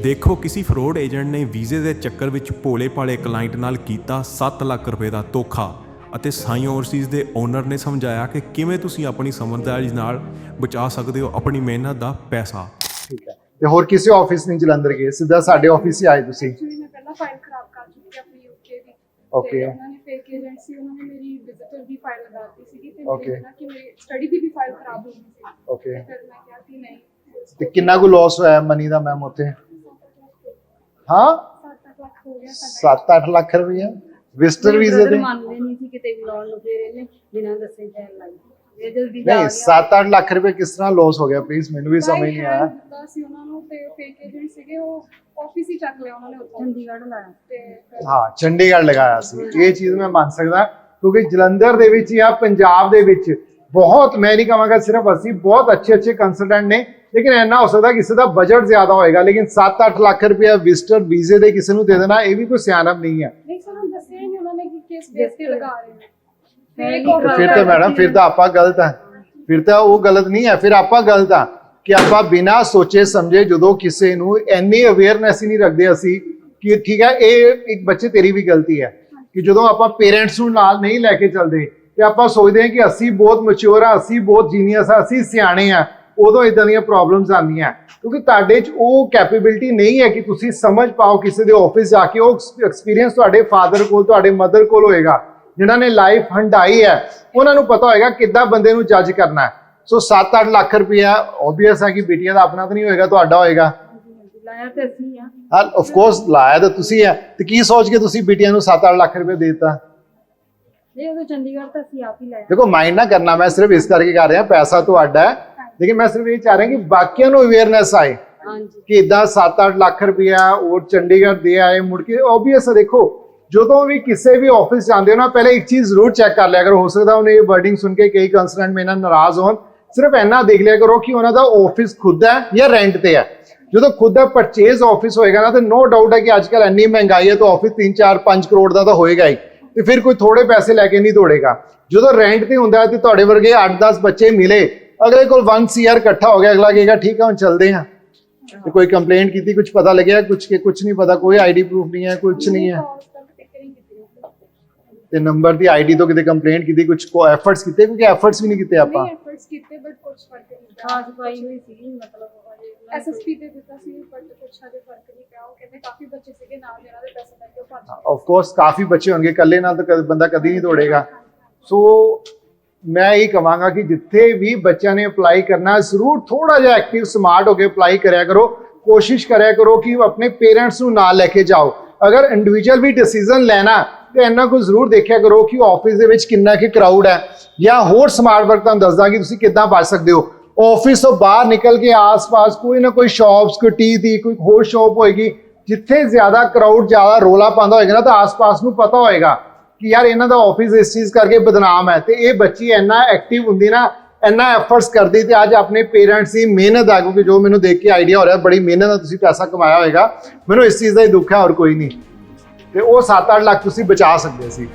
ਦੇਖੋ ਕਿਸੇ fraud agent ਨੇ ਵੀਜ਼ੇ ਦੇ ਚੱਕਰ ਵਿੱਚ ਭੋਲੇ-ਭਾਲੇ ਕਲਾਇੰਟ ਨਾਲ ਕੀਤਾ 7 ਲੱਖ ਰੁਪਏ ਦਾ ਧੋਖਾ ਅਤੇ ਸਾਈ ਓਵਰਸੀਜ਼ ਦੇ ਓਨਰ ਨੇ ਸਮਝਾਇਆ ਕਿ ਕਿਵੇਂ ਤੁਸੀਂ ਆਪਣੀ ਸਮਝਦਾਰੀ ਨਾਲ ਬਚਾ ਸਕਦੇ ਹੋ ਆਪਣੀ ਮਿਹਨਤ ਦਾ ਪੈਸਾ। ਠੀਕ ਹੈ। ਤੇ ਹੋਰ ਕਿਸੇ ਆਫਿਸ ਨਹੀਂ ਜਲੰਧਰ ਗਏ? ਸਿੱਧਾ ਸਾਡੇ ਆਫਿਸ ਹੀ ਆਏ ਤੁਸੀਂ। ਐਕਚੁਅਲੀ ਮੈਂ ਪਹਿਲਾਂ ਫਾਈਲ ਖਰਾਬ ਕਰ ਚੁੱਕੀ ਆਪਣੀ ਯੂਕੇ ਦੀ। Okay. ਤੇ ਉਹਨਾਂ ਨੇ ਫੇਕ ਏਜੰਸੀ ਉਹਨਾਂ ਨੇ ਮੇਰੀ ਵਿਜ਼ਿਟਰ ਦੀ ਫਾਈਲ ਲਗਾਤੀ ਸੀਗੀ ਤੇ Okay. ਮੈਨੂੰ ਲੱਗਾ ਕਿ ਮੇਰੀ ਸਟੱਡੀ ਦੀ ਵੀ ਫਾਈਲ ਖਰਾਬ ਹੋ ਗਈ ਸੀ। ਓਕੇ ਫਿਰ ਮੈਂ ਕਿਹਾ ਕਿ ਨਹੀਂ। ਤੇ ਕਿੰਨਾ ਕੁ ਲਾਸ ਹੋਇਆ ਮਨੀ ਦਾ ਮੈਮ ਉੱਥੇ? ਹਾਂ? 7 ਲੱਖ ਹੋ ਗਿਆ ਸਾਡਾ। 7-8 ਲੱਖ ਰੁਪਏ ਵਿਜ਼ਟਰ ਵੀਜ਼ੇ ਦੇ। ਮੰਨਦੇ ਨਹੀਂ ਸੀ ਕਿਤੇ ਵੀ ਲਾਉਣ ਨੂੰ ਫਿਰ ਇਹਨੇ ਬਿਨਾਂ ਦੱਸੇ ਜਾਣ ਲੱਗ ਗਏ। ਇਹ ਜਲਦੀ ਜਾ ਨਹੀਂ ਗਿਆ। 7-8 ਲੱਖ ਰੁਪਏ ਕਿਸ ਤਰ੍ਹਾਂ ਲਾਸ ਹੋ ਗਿਆ? ਪਲੀਜ਼ ਮੈਨੂੰ ਵੀ ਸਮਝ ਨਹੀਂ ਆਇਆ। ਦਿੱਤਾ ਸੀ ਉਹਨਾਂ ਨੂੰ ਤੇ ਫੇਕ ਏਜੰਟ ਸੀਗੇ ਉਹ ਆਫਿਸ ਹੀ ਚੱਕ ਲਿਆ ਉਹਨਾਂ ਨੇ ਉੱਥੋਂ। ਚੰਡੀਗੜ੍ਹ ਲਾਇਆ। ਤੇ ਫਿਰ ਹਾਂ ਚੰਡੀਗੜ੍ਹ ਲਗਾਇਆ ਸੀ। ਇਹ ਚੀਜ਼ ਮੈਂ ਮੰਨ ਸਕਦਾ ਕਿਉਂਕਿ ਜਲੰਧਰ ਦੇ ਵਿੱਚ ਜਾਂ ਪੰਜਾਬ ਦੇ ਵਿੱਚ ਬਹੁਤ ਮੈਂ ਨਹੀਂ ਕਹਾਂਗਾ ਸਿਰਫ ਅਸੀਂ ਬਹੁਤ ਅੱਛੇ ਅੱਛੇ ਕੰਸਲਟੈਂਟ ਨੇ ਲੇਕਿਨ ਇੰਨਾ ਹੋ ਸਕਦਾ ਕਿਸੇ ਦਾ ਬਜਟ ਜ਼ਿਆਦਾ ਹੋਏਗਾ ਲੇਕਿਨ 7-8 ਲੱਖ ਰੁਪਏ ਵਿਜ਼ਟਰ ਵੀਜ਼ੇ ਦੇ ਕਿਸੇ ਨੂੰ ਦੇ ਦੇਣਾ ਇਹ ਵੀ ਕੋਈ ਸਿਆਣਪ ਨਹੀਂ ਹੈ। ਨਹੀਂ ਸਾਨੂੰ ਦੱਸਿਆ ਹੀ ਨਹੀਂ ਉਹਨਾਂ ਨੇ ਕਿ ਕਿਸ ਬੇਸ ਤੇ ਲਗਾ ਰਹੇ ਨੇ। Fake Fake ਤੇ ਫਿਰ ਤਾਂ ਮੈਡਮ ਫਿਰ ਤਾਂ ਆਪਾਂ ਗਲਤ ਆ ਫਿਰ ਤਾਂ ਉਹ ਗਲਤ ਨਹੀਂ ਹੈ ਫਿਰ ਆਪਾਂ ਗਲਤ ਆ ਕਿ ਆਪਾਂ ਬਿਨਾਂ ਸੋਚੇ ਸਮਝੇ ਜਦੋਂ ਕਿਸੇ ਨੂੰ ਐਨੀ ਅਵੇਅਰਨੈਸ ਹੀ ਨਹੀਂ ਰੱਖਦੇ ਅਸੀਂ ਕਿ ਠੀਕ ਹੈ ਇਹ ਇੱਕ ਬੱਚੇ ਤੇਰੀ ਵੀ ਗਲਤੀ ਹੈ। ਕਿ ਜਦੋਂ ਆਪਾਂ ਪੇਰੈਂਟਸ ਨੂੰ ਨਾਲ ਨਹੀਂ ਲੈ ਕੇ ਚੱਲਦੇ ਤੇ ਆਪਾਂ ਸੋਚਦੇ ਹਾਂ ਕਿ ਅਸੀਂ ਬਹੁਤ ਮੈਚੁਰ ਆ ਅਸੀਂ ਬਹੁਤ ਜੀਨੀਅਸ ਆ ਅਸੀਂ ਸਿਆਣੇ ਆ ਉਦੋਂ ਇਦਾਂ ਦੀਆਂ ਪ੍ਰੋਬਲਮਸ ਆਉਂਦੀਆਂ। ਕਿਉਂਕਿ ਤੁਹਾਡੇ 'ਚ ਉਹ ਕੈਪੇਬਿਲਿਟੀ ਨਹੀਂ ਹੈ ਕਿ ਤੁਸੀਂ ਸਮਝ ਪਾਓ ਕਿਸੇ ਦੇ ਆਫਿਸ ਜਾ ਕੇ ਉਹ ਐਕਸਪੀਰੀਅੰਸ ਤੁਹਾਡੇ ਫਾਦਰ ਕੋਲ ਤੁਹਾਡੇ ਮਦਰ ਕੋਲ ਹੋਏਗਾ ਜਿਨ੍ਹਾਂ ਨੇ ਲਾਈਫ ਹੰਡਾਈ ਹੈ ਉਹਨਾਂ ਨੂੰ ਪਤਾ ਹੋਏਗਾ ਕਿੱਦਾਂ ਬੰਦੇ ਨੂੰ ਜੱਜ ਕਰਨਾ ਹੈ। ਸੋ 7-8 ਲੱਖ ਰੁਪਇਆ ਆਬਵੀਅਸ ਹੈ ਕਿ ਬੇਟੀਆਂ ਦਾ ਆਪਣਾ ਤਾਂ ਨਹੀਂ ਹੋਏਗਾ ਤੁਹਾਡਾ ਹੋਏਗਾ। ਲਾਇਆ ਤੇ ਅਸੀਂ ਆ। ਹਾਂ ਆਫ ਕੋਰਸ ਲਾਇਆ ਤਾਂ ਤੁਸੀਂ ਹੈ ਤੇ ਕੀ ਸੋਚ ਕੇ ਤੁਸੀਂ ਬੇਟੀਆਂ ਨੂੰ 7-8 ਲੱਖ ਰੁਪਏ ਦੇ ਦਿੱਤਾ? ਨਹੀਂ ਚੰਡੀਗੜ੍ਹ ਤਾਂ ਅਸੀਂ ਆਪ ਹੀ ਲਾਇਆ ਦੇਖੋ ਮਾਈਂਡ ਨਾ ਕਰਨਾ ਮੈਂ ਸਿਰਫ ਇਸ ਕਰਕੇ ਕਰ ਰਿਹਾ ਪੈਸਾ ਤੁਹਾਡਾ ਹੈ। ਲੇਕਿਨ ਮੈਂ ਸਿਰਫ ਇਹ ਚਾਹ ਰਿਹਾ ਕਿ ਬਾਕੀਆਂ ਨੂੰ ਅਵੇਅਰਨੈਸ ਆਏ ਹਾਂਜੀ। ਕਿ ਇਦਾਂ 7-8 ਲੱਖ ਰੁਪਇਆ ਉਹ ਚੰਡੀਗੜ੍ਹ ਦੇ ਆਏ ਮੁੜ ਕੇ ਆਬਵੀਅਸ ਦੇਖੋ ਜਦੋਂ ਵੀ ਕਿਸੇ ਵੀ ਆਫਿਸ ਜਾਂਦੇ ਹੋ ਨਾ ਪਹਿਲੇ ਇੱਕ ਚੀਜ਼ ਜ਼ਰੂਰ ਚੈੱਕ ਕਰ ਲਿਆ ਕਰੋ। ਹੋ ਸਕਦਾ ਉਹਨੇ ਇਹ ਵਰਡਿੰਗ ਸੁਣ ਕੇ ਕਈ ਮੇਰੇ ਨਾਲ ਨਾਰਾਜ਼ ਹੋਣ। ਸਿਰਫ ਇੰਨਾ ਦੇਖ ਲਿਆ ਕਰੋ ਕਿ ਉਹਨਾਂ ਦਾ ਆਫਿਸ ਖੁਦ ਹੈ ਜਾਂ ਰੈਂਟ ਤੇ ਹੈ। ਜਦੋਂ ਖੁਦ ਦਾ ਪਰਚੇਜ਼ ਆਫਿਸ ਹੋਏਗਾ ਨਾ ਤੇ ਨੋ ਡਾਊਟ ਹੈ ਕਿ ਅੱਜ ਕੱਲ ਇੰਨੀ ਮਹਿੰਗਾਈ ਹੈ ਤਾਂ ਆਫਿਸ 3 4 5 ਕਰੋੜ ਦਾ ਤਾਂ ਹੋਏਗਾ ਹੀ। ਤੇ ਫਿਰ ਕੋਈ ਥੋੜੇ ਪੈਸੇ ਲੈ ਕੇ ਨਹੀਂ ਦੌੜੇਗਾ। ਜਦੋਂ ਰੈਂਟ ਤੇ ਹੁੰਦਾ ਹੈ ਤੇ ਤੁਹਾਡੇ ਵਰਗੇ 8-10 ਬੱਚੇ ਮਿਲੇ ਅਗਲੇ ਕੋਲ 1 ਸੀਆਰ ਇਕੱਠਾ ਹੋ ਗਿਆ ਅਗਲਾ ਕਹੇਗਾ ਠੀਕ ਹੈ ਹੁਣ ਚੱਲਦੇ ਹਾਂ। ਤੇ ਕੋਈ ਕੰਪਲੇਂਟ ਕੀਤੀ ਕੁਝ ਪਤਾ ਲੱਗਿਆ ਕੁਝ ਕੇ ਕੁਝ ਨਹੀਂ ਪਤਾ ਕੋਈ ਆਈਡੀ ਪ੍ਰੂਫ ਨਹੀਂ ਹੈ ਕੁਝ ਨਹੀਂ ਹੈ। calls ਤੱਕ ਟਿਕ ਨਹੀਂ ਕੀਤੀ ਤੇ ਨੰਬਰ ਦੀ ਆਈਡੀ ਤੋਂ ਕਿਤੇ ਕੰਪਲੇਂਟ ਕੀਤੀ ਕੁਝ ਕੋ ਐਫਰਟਸ ਕੀਤੇ ਕਿਉਂਕਿ ਐਫਰਟਸ ਵੀ ਨਹੀਂ ਕੀਤੇ ਆਪਾਂ। ਨਹੀਂ ਐਫਰਟਸ ਕੀਤੇ ਬਟ ਕੁਝ ਫ਼ਰਕ ਨਹੀਂ ਪਿਆ। ਖਾਸ ਪਾਈ ਹੋਈ ਸੀ ਮਤਲਬ ਹਜੇ ਉਹਨਾਂ ਨੇ। ਐਸਐਸਪੀ ਦੇ ਦਿੱਤਾ ਸੀ ਬਟ ਕੁਝ ਹਜੇ ਫ਼ਰਕ ਨਹੀਂ ਪਿਆ ਉਹ ਕਹਿੰਦੇ ਕਾਫੀ ਬੱਚੇ ਸੀਗੇ ਨਾਲ ਜਿਹਨਾਂ ਦੇ ਪੈਸੇ ਲੈ ਕੇ ਉਹ ਭੱਜ ਗਏ। ਆਫ ਕੋਰਸ ਕਾਫੀ ਬੱਚੇ ਹੋਣਗੇ ਇਕੱਲੇ ਨਾਲ ਤਾਂ ਕਦੇ ਬੰਦਾ ਕਦੀ ਨਹੀਂ ਦੌੜੇਗਾ। ਸੋ ਮੈਂ ਇਹ ਕਹਾਂਗਾ ਕਿ ਜਿੱਥੇ ਵੀ ਬੱਚਿਆਂ ਨੇ ਅਪਲਾਈ ਕਰਨਾ ਜ਼ਰੂਰ ਥੋੜਾ ਜਿਹਾ ਐਕਟਿਵ ਸਮਾਰਟ ਹੋ ਕੇ ਅਪਲਾਈ ਕਰਿਆ ਕਰੋ। ਕੋਸ਼ਿਸ਼ ਕਰਿਆ ਕਰੋ ਕਿ ਆਪਣੇ ਪੇਰੈਂਟਸ ਨੂੰ ਨਾਲ ਲੈ ਕੇ ਜਾਓ। ਅਗਰ ਇੰਡੀਵਿਜੂਅਲ ਵੀ ਡਿਸੀਜਨ ਲੈਣਾ ਤੇ ਇੰਨਾ ਕੁ ਜ਼ਰੂਰ ਦੇਖਿਆ ਕਰੋ ਕਿ ਆਫਿਸ ਦੇ ਵਿੱਚ ਕਿੰਨਾ ਕਿ ਕਰਾਊਡ ਹੈ। ਜਾਂ ਹੋਰ ਸਮਾਰਟ ਵਰਕ ਤੁਹਾਨੂੰ ਦੱਸਦਾ ਕਿ ਤੁਸੀਂ ਕਿੱਦਾਂ ਬਚ ਸਕਦੇ ਹੋ। ਆਫਿਸ ਤੋਂ ਬਾਹਰ ਨਿਕਲ ਕੇ ਆਸ-ਪਾਸ ਕੋਈ ਨਾ ਕੋਈ ਸ਼ਾਪਸ ਕੋਈ ਟੀ ਦੀ, ਕੋਈ ਹੋਰ ਸ਼ਾਪ ਹੋਏਗੀ, ਜਿੱਥੇ ਜ਼ਿਆਦਾ ਕਰਾਊਡ ਜ਼ਿਆਦਾ ਰੋਲਾ ਪਾਉਂਦਾ ਹੋਏਗਾ ਨਾ, ਤਾਂ ਆਸ-ਪਾਸ ਨੂੰ ਪਤਾ ਹੋਏਗਾ ਕਿ ਯਾਰ ਇਹਨਾਂ ਦਾ ਆਫਿਸ ਇਸ ਚੀਜ਼ ਕਰਕੇ ਬਦਨਾਮ ਹੈ ਤੇ ਇਹ ਬੱਚੀ ਇੰਨਾ ਐਕਟਿਵ ਹੁੰਦੀ ਨਾ, ਇੰਨਾ ਐਫਰਟਸ ਕਰਦੀ ਤੇ ਅੱਜ ਆਪਣੇ ਪੇਰੈਂਟਸ ਦੀ ਮਿਹਨਤ ਆ, ਕਿਉਂਕਿ ਜੋ ਮੈਨੂੰ ਦੇਖ ਕੇ ਆਈਡੀਆ ਹੋ ਰਿਹਾ, ਬੜੀ ਮਿਹਨਤ ਨਾਲ ਤੁਸੀਂ ਪੈਸਾ ਕਮਾਇਆ ਹੋਏਗਾ, ਮੈਨੂੰ ਇਸ ਚੀਜ਼ ਦਾ ਹੀ ਦੁੱਖ ਹੈ, ਹੋਰ ਕੋਈ ਨਹੀਂ। ਤੇ ਉਹ 7-8 ਲੱਖ ਤੁਸੀਂ ਬਚਾ ਸਕਦੇ ਸੀ।